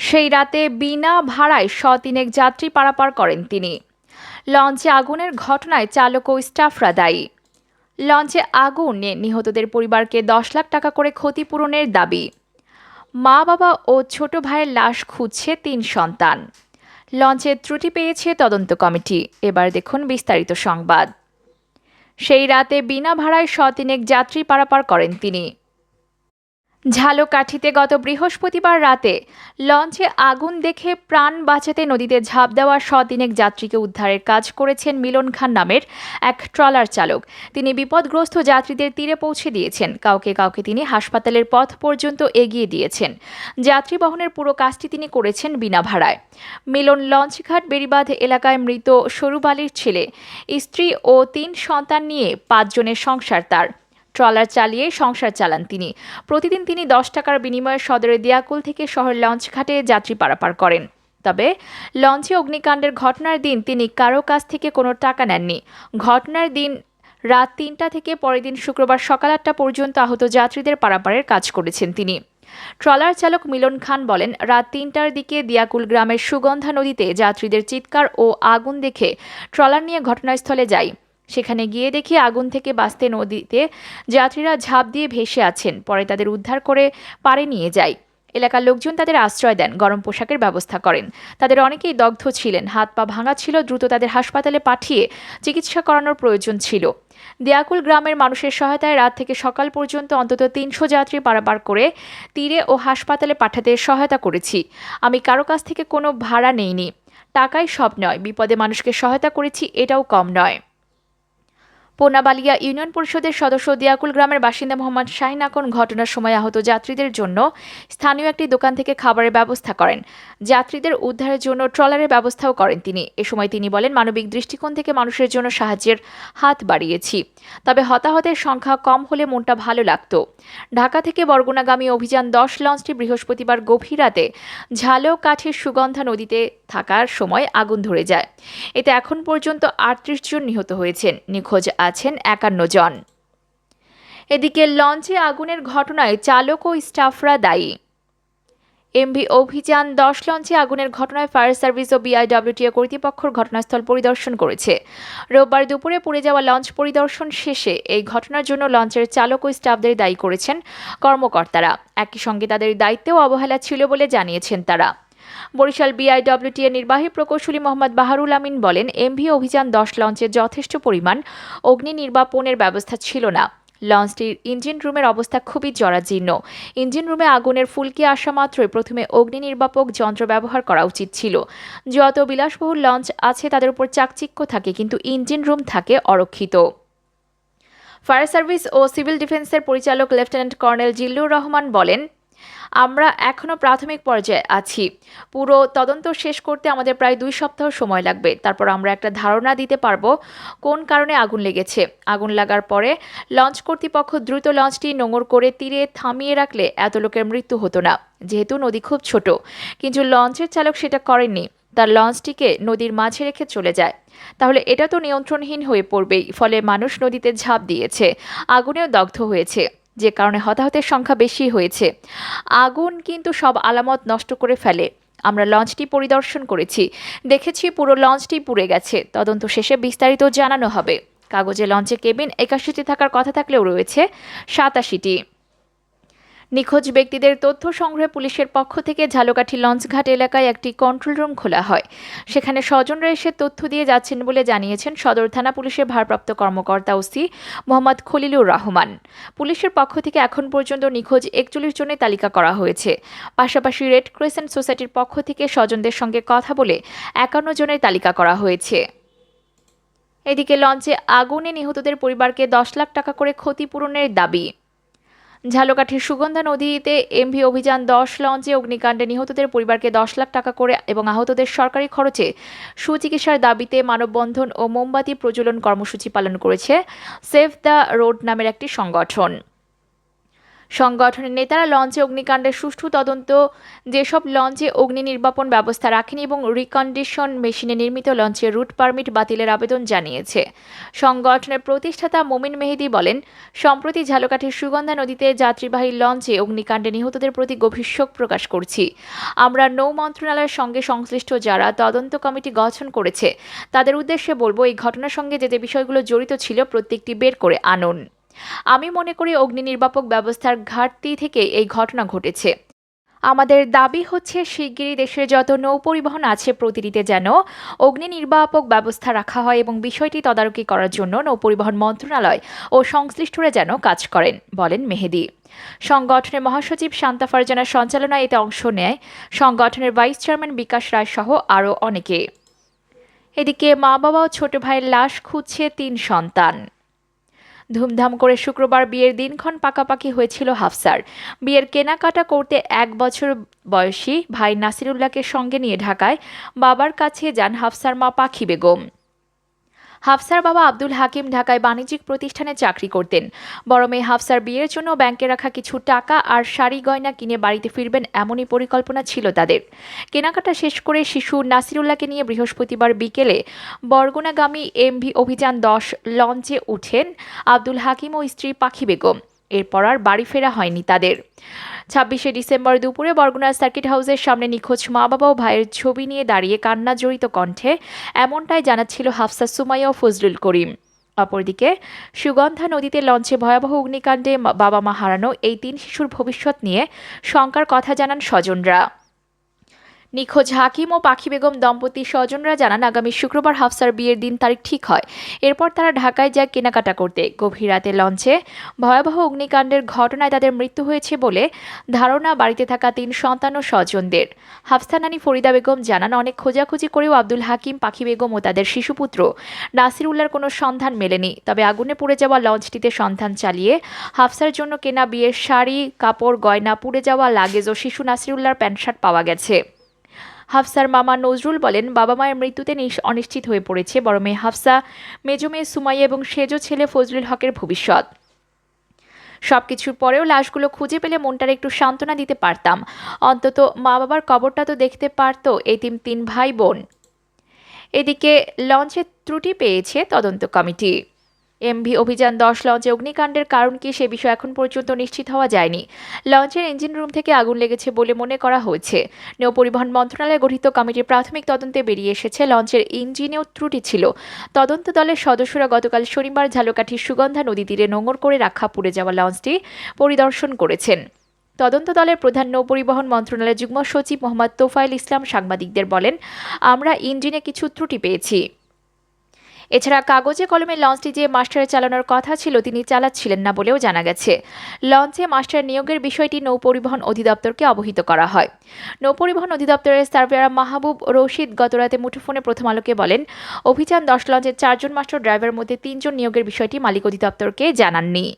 সেই রাতে বিনা ভাড়ায় শতিনেক যাত্রী পারাপার করেন তিনি। লঞ্চে আগুনের ঘটনায় চালক ও স্টাফরা দায়ী। লঞ্চে আগুনে নিহতদের পরিবারকে দশ লাখ টাকা করে ক্ষতিপূরণের দাবি। মা, বাবা ও ছোট ভাইয়ের লাশ খুঁজছে তিন সন্তান। লঞ্চে ত্রুটি পেয়েছে তদন্ত কমিটি। এবার দেখুন বিস্তারিত সংবাদ। সেই রাতে বিনা ভাড়ায় শতিনেক যাত্রী পারাপার করেন তিনি। ঝালকাঠিতে গত বৃহস্পতিবার রাতে লঞ্চে আগুন দেখে প্রাণ বাঁচাতে নদীতে ঝাঁপ দেওয়া শতিনেক যাত্রীকে উদ্ধারের কাজ করেছেন মিলন খান নামের এক ট্রলার চালক। তিনি বিপদগ্রস্ত যাত্রীদের তীরে পৌঁছে দিয়েছেন। কাউকে কাউকে তিনি হাসপাতালের পথ পর্যন্ত এগিয়ে দিয়েছেন। যাত্রী বহনের পুরো কাজটি তিনি করেছেন বিনা ভাড়ায়। মিলন লঞ্চঘাট, বেড়িবাঁধ এলাকায় মৃত সরুবালির ছেলে, স্ত্রী ও তিন সন্তান নিয়ে পাঁচজনের সংসার তার। ট্রলার চালিয়ে সংসার চালান তিনি। প্রতিদিন তিনি দশ টাকার বিনিময়ে সদরে দিয়াকুল থেকে শহর লঞ্চ ঘাটে যাত্রী পারাপার করেন। তবে লঞ্চে অগ্নিকাণ্ডের ঘটনার দিন তিনি কারও কাছ থেকে কোনো টাকা নেননি। ঘটনার দিন রাত তিনটা থেকে পরের দিন শুক্রবার সকাল আটটা পর্যন্ত আহত যাত্রীদের পারাপারের কাজ করেছেন তিনি। ট্রলার চালক মিলন খান বলেন, রাত তিনটার দিকে দিয়াকুল গ্রামের সুগন্ধা নদীতে যাত্রীদের চিৎকার ও আগুন দেখে ট্রলার নিয়ে ঘটনাস্থলে যাই সেখানে গিয়ে দেখি আগুন থেকে বাঁচতে নদীতে যাত্রীরা ঝাঁপ দিয়ে ভেসে আছেন। পরে তাদের উদ্ধার করে পারে নিয়ে যায়। এলাকার লোকজন তাদের আশ্রয় দেন, গরম পোশাকের ব্যবস্থা করেন। তাদের অনেকেই দগ্ধ ছিলেন, হাত পা ভাঙা ছিল, দ্রুত তাদের হাসপাতালে পাঠিয়ে চিকিৎসা করানোর প্রয়োজন ছিল। দেয়াকুল গ্রামের মানুষের সহায়তায় রাত থেকে সকাল পর্যন্ত অন্তত তিনশো যাত্রী পারাপার করে তীরে ও হাসপাতালে পাঠাতে সহায়তা করেছি। আমি কারও কাছ থেকে কোনো ভাড়া নেইনি। টাকাই সব নয়, বিপদে মানুষকে সহায়তা করেছি, এটাও কম নয়। পোনাবালিয়া ইউনিয়ন পরিষদের সদস্য দিয়াকুল গ্রামের বাসিন্দা মোহাম্মদ শাহিন আকন ঘটনার সময় আহত যাত্রীদের জন্য স্থানীয় একটি দোকান থেকে খাবারের ব্যবস্থা করেন। যাত্রীদের উদ্ধারের জন্য ট্রলারের ব্যবস্থাও করেন তিনি। এ সময় তিনি বলেন, মানবিক দৃষ্টিকোণ থেকে মানুষের জন্য সাহায্যের হাত বাড়িয়েছি। তবে হতাহতের সংখ্যা কম হলে মনটা ভালো লাগতো। ঢাকা থেকে বরগুনাগামী অভিযান দশ লঞ্চটি বৃহস্পতিবার গভীর রাতে ঝালো কাঠের সুগন্ধা নদীতে থাকার সময় আগুন ধরে যায়। এতে এখন পর্যন্ত আটত্রিশ জন নিহত হয়েছেন, নিখোঁজ আছেন একান্ন জন। এদিকে লঞ্চে আগুনের ঘটনায় চালক ও স্টাফরা দায়ী। এমভি অভিযান, দশ লঞ্চে আগুনের ঘটনায় ফায়ার সার্ভিস ও বিআইডব্লিউটিএ কর্তৃপক্ষের ঘটনাস্থল পরিদর্শন করেছে। রোববার দুপুরে পুড়ে যাওয়া লঞ্চ পরিদর্শন শেষে এই ঘটনার জন্য লঞ্চের চালক ও স্টাফদের দায়ী করেছেন কর্মকর্তারা। একই সঙ্গে তাদের দায়িত্বেও অবহেলা ছিল বলে জানিয়েছেন তারা। বরিশাল বিআইডব্লিউটি এর নির্বাহী প্রকৌশলী মোহাম্মদ বাহারুল আমিন বলেন, এমভি অভিযান দশ লঞ্চে যথেষ্ট পরিমাণ অগ্নি নির্বাপনের ব্যবস্থা ছিল না। লঞ্চটির ইঞ্জিন রুমের অবস্থা খুবই জরাজীর্ণ। ইঞ্জিন রুমে আগুনের ফুলকি আসা মাত্রই প্রথমে অগ্নি নির্বাপক যন্ত্র ব্যবহার করা উচিত ছিল। যত বিলাসবহুল লঞ্চ আছে, তাদের উপর চাকচিক্য থাকে, কিন্তু ইঞ্জিন রুম থাকে অরক্ষিত। ফায়ার সার্ভিস ও সিভিল ডিফেন্সের পরিচালক লেফটেন্যান্ট কর্নেল জিল্লুর রহমান বলেন আমরা এখনও প্রাথমিক পর্যায়ে আছি। পুরো তদন্ত শেষ করতে আমাদের প্রায় দুই সপ্তাহ সময় লাগবে। তারপর আমরা একটা ধারণা দিতে পারব কোন কারণে আগুন লেগেছে। আগুন লাগার পরে লঞ্চ কর্তৃপক্ষ দ্রুত লঞ্চটি নোঙর করে তীরে থামিয়ে রাখলে এত লোকের মৃত্যু হতো না। যেহেতু নদী খুব ছোট, কিন্তু লঞ্চের চালক সেটা করেননি। তার লঞ্চটিকে নদীর মাঝে রেখে চলে যায়। তাহলে এটা তো নিয়ন্ত্রণহীন হয়ে পড়বেই, ফলে মানুষ নদীতে ঝাঁপ দিয়েছে। আগুনেও দগ্ধ হয়েছে। যে কারণে হতাহতের সংখ্যা বেশি হয়েছে। আগুন কিন্তু সব আলামত নষ্ট করে ফেলে। আমরা লঞ্চটি পরিদর্শন করেছি। দেখেছি পুরো লঞ্চটি পুড়ে গেছে। তদন্ত শেষে বিস্তারিত জানানো হবে। কাগজে লঞ্চে কেবিন একাশিটি থাকার কথা থাকলেও রয়েছে সাতাশিটি। নিখোঁজ ব্যক্তিদের তথ্য সংগ্রহে পুলিশের পক্ষ থেকে ঝালকাঠি লঞ্চঘাট এলাকায় একটি কন্ট্রোল রুম খোলা হয়। সেখানে স্বজনরা এসে তথ্য দিয়ে যাচ্ছেন বলে জানিয়েছেন সদর থানা পুলিশের ভারপ্রাপ্ত কর্মকর্তা ওসি মোহাম্মদ খলিলুর রহমান। পুলিশের পক্ষ থেকে এখন পর্যন্ত নিখোঁজ একচল্লিশ জনের তালিকা করা হয়েছে। পাশাপাশি রেড ক্রিসেন্ট সোসাইটির পক্ষ থেকে স্বজনদের সঙ্গে কথা বলে একান্ন জনের তালিকা করা হয়েছে। এদিকে লঞ্চে আগুনে নিহতদের পরিবারকে দশ লাখ টাকা করে ক্ষতিপূরণের দাবি। ঝালকাঠির সুগন্ধা নদীতে এমভি অভিযান দশ লঞ্চে অগ্নিকাণ্ডে নিহতদের পরিবারকে দশ লাখ টাকা করে এবং আহতদের সরকারি খরচে সুচিকিৎসার দাবিতে মানববন্ধন ও মোমবাতি প্রজ্বলন কর্মসূচি পালন করেছে সেভ দ্য রোড নামের একটি সংগঠন। সংগঠনের নেতারা লঞ্চে অগ্নিকাণ্ডের সুষ্ঠু তদন্ত, যেসব লঞ্চে অগ্নি নির্বাপন ব্যবস্থা রাখেনি এবং রিকন্ডিশন মেশিনে নির্মিত লঞ্চে রুট পারমিট বাতিলের আবেদন জানিয়েছে। সংগঠনের প্রতিষ্ঠাতা মোমিন মেহেদি বলেন, সম্প্রতি ঝালকাঠির সুগন্ধা নদীতে যাত্রীবাহী লঞ্চে অগ্নিকাণ্ডে নিহতদের প্রতি গভীর শোক প্রকাশ করছি। আমরা নৌ মন্ত্রণালয়ের সঙ্গে সংশ্লিষ্ট যারা তদন্ত কমিটি গঠন করেছে, তাদের উদ্দেশ্যে বলব, এই ঘটনার সঙ্গে যে যে বিষয়গুলো জড়িত ছিল প্রত্যেকটি বের করে আনুন। আমি মনে করি অগ্নি নির্বাপক ব্যবস্থার ঘাটতি থেকে এই ঘটনা ঘটেছে। আমাদের দাবি হচ্ছে, শিগগিরই দেশের যত নৌ পরিবহন আছে প্রতিটিতে যেন অগ্নি নির্বাপক ব্যবস্থা রাখা হয় এবং বিষয়টি তদারকি করার জন্য নৌ পরিবহন মন্ত্রণালয় ও সংশ্লিষ্টরা যেন কাজ করেন, বলেন মেহেদি। সংগঠনের মহাসচিব শান্তা ফারজানার সঞ্চালনায় এতে অংশ নেয়। সংগঠনের ভাইস চেয়ারম্যান বিকাশ রায় সহ আরও অনেকে। এদিকে মা বাবা ও ছোট ভাইয়ের লাশ খুঁজছে তিন সন্তান। ধুমধাম করে শুক্রবার বিয়ের দিনক্ষণ পাকাপাকি হয়েছিল হাফসার। বিয়ের কেনাকাটা করতে এক বছর বয়সী ভাই নাসিরুল্লাহকে সঙ্গে নিয়ে ঢাকায় বাবার কাছে যান হাফসার মা পাখি বেগম। হাফসার বাবা আব্দুল হাকিম ঢাকায় বাণিজ্যিক প্রতিষ্ঠানে চাকরি করতেন। বড় মেয়ে হাফসার বিয়ের জন্য ব্যাংকে রাখা কিছু টাকা আর শাড়ি গয়না কিনে বাড়িতে ফিরবেন এমনই পরিকল্পনা ছিল তাদের। কেনাকাটা শেষ করে শিশু নাসিরুল্লাহকে নিয়ে বৃহস্পতিবার বিকেলে বরগুনাগামী এমভি অভিযান দশ লঞ্চে উঠেন আব্দুল হাকিম ও স্ত্রী পাখি বেগম। এরপর আর বাড়ি ফেরা হয়নি তাদের। ছাব্বিশে ডিসেম্বর দুপুরে বরগুনার সার্কিট হাউসের সামনে নিখোঁজ মা বাবা ও ভাইয়ের ছবি নিয়ে দাঁড়িয়ে কান্না জড়িত কণ্ঠে এমনটাই জানাচ্ছিল হাফসা সুমাইয়া ও ফজলুল করিম। অপরদিকে সুগন্ধা নদীতে লঞ্চে ভয়াবহ অগ্নিকাণ্ডে বাবা মা হারানো এই তিন শিশুর ভবিষ্যৎ নিয়ে শঙ্কার কথা জানান স্বজনরা। নিখোঁজ হাকিম ও পাখি বেগম দম্পতি স্বজনরা জানান, আগামী শুক্রবার হাফসার বিয়ের দিন তারিখ ঠিক হয়। এরপর তারা ঢাকায় যায় কেনাকাটা করতে। গভীর রাতে লঞ্চে ভয়াবহ অগ্নিকাণ্ডের ঘটনায় তাদের মৃত্যু হয়েছে বলে ধারণা বাড়িতে থাকা তিন সন্তান ও স্বজনদের। হাফসা নানি ফরিদা বেগম জানান, অনেক খোঁজাখুঁজি করেও আব্দুল হাকিম, পাখি বেগম ও তাদের শিশুপুত্র নাসিরুল্লাহর কোনো সন্ধান মেলেনি। তবে আগুনে পুড়ে যাওয়া লঞ্চটিতে সন্ধান চালিয়ে হাফসার জন্য কেনা বিয়ের শাড়ি, কাপড়, গয়না, পুড়ে যাওয়া লাগেজ ও শিশু নাসিরুল্লাহর প্যান্ট শার্ট পাওয়া গেছে। হাফসার মামা নজরুল বলেন, বাবা মায়ের মৃত্যুতে নিশ- অনিশ্চিত হয়ে পড়েছে। বড় মেয়ে হাফসা, মেজো মেয়ে সুমাইয়া এবং সেজো ছেলে ফজলুল হকের ভবিষ্যৎ। সব কিছুর পরেও লাশগুলো খুঁজে পেলে মনটার একটু সান্ত্বনা দিতে পারতাম। অন্তত মা বাবার কবরটা তো দেখতে পারতো এই তিন তিন ভাই বোন। এদিকে লঞ্চের ত্রুটি পেয়েছে তদন্ত কমিটি। এমভি অভিযান দশ লঞ্চে অগ্নিকাণ্ডের কারণ কি সে বিষয়ে এখন পর্যন্ত নিশ্চিত হওয়া যায়নি। লঞ্চের ইঞ্জিন রুম থেকে আগুন লেগেছে বলে মনে করা হয়েছে। নৌ পরিবহন মন্ত্রণালয় গঠিত কমিটির প্রাথমিক তদন্তে বেরিয়ে এসেছে লঞ্চের ইঞ্জিনেও ত্রুটি ছিল। তদন্ত দলের সদস্যরা গতকাল শনিবার ঝালকাঠির সুগন্ধা নদী তীরে নোঙর করে রাখা পুড়ে যাওয়া লঞ্চটি পরিদর্শন করেছেন। তদন্ত দলের প্রধান নৌ পরিবহন মন্ত্রণালয়ের যুগ্ম সচিব মোহাম্মদ তোফায়েল ইসলাম সাংবাদিকদের বলেন, আমরা ইঞ্জিনে কিছু ত্রুটি পেয়েছি। এছাড়া কাগজে কলমে লঞ্চটি যে মাস্টার চালানোর কথা ছিল, তিনি চালাচ্ছিলেন না বলেও জানা গেছে। লঞ্চে মাস্টার নিয়োগের বিষয়টি নৌপরিবহন অধিদপ্তরকে অবহিত করা হয়। নৌপরিবহন অধিদপ্তরের সার্ভেয়ার মাহবুব রশিদ গতরাতে মুঠোফোনে প্রথম আলোকে বলেন, অভিযান দশ লঞ্চের চারজন মাস্টার ড্রাইভারের মধ্যে তিনজন নিয়োগের বিষয়টি মালিক অধিদপ্তরকে জানাননি।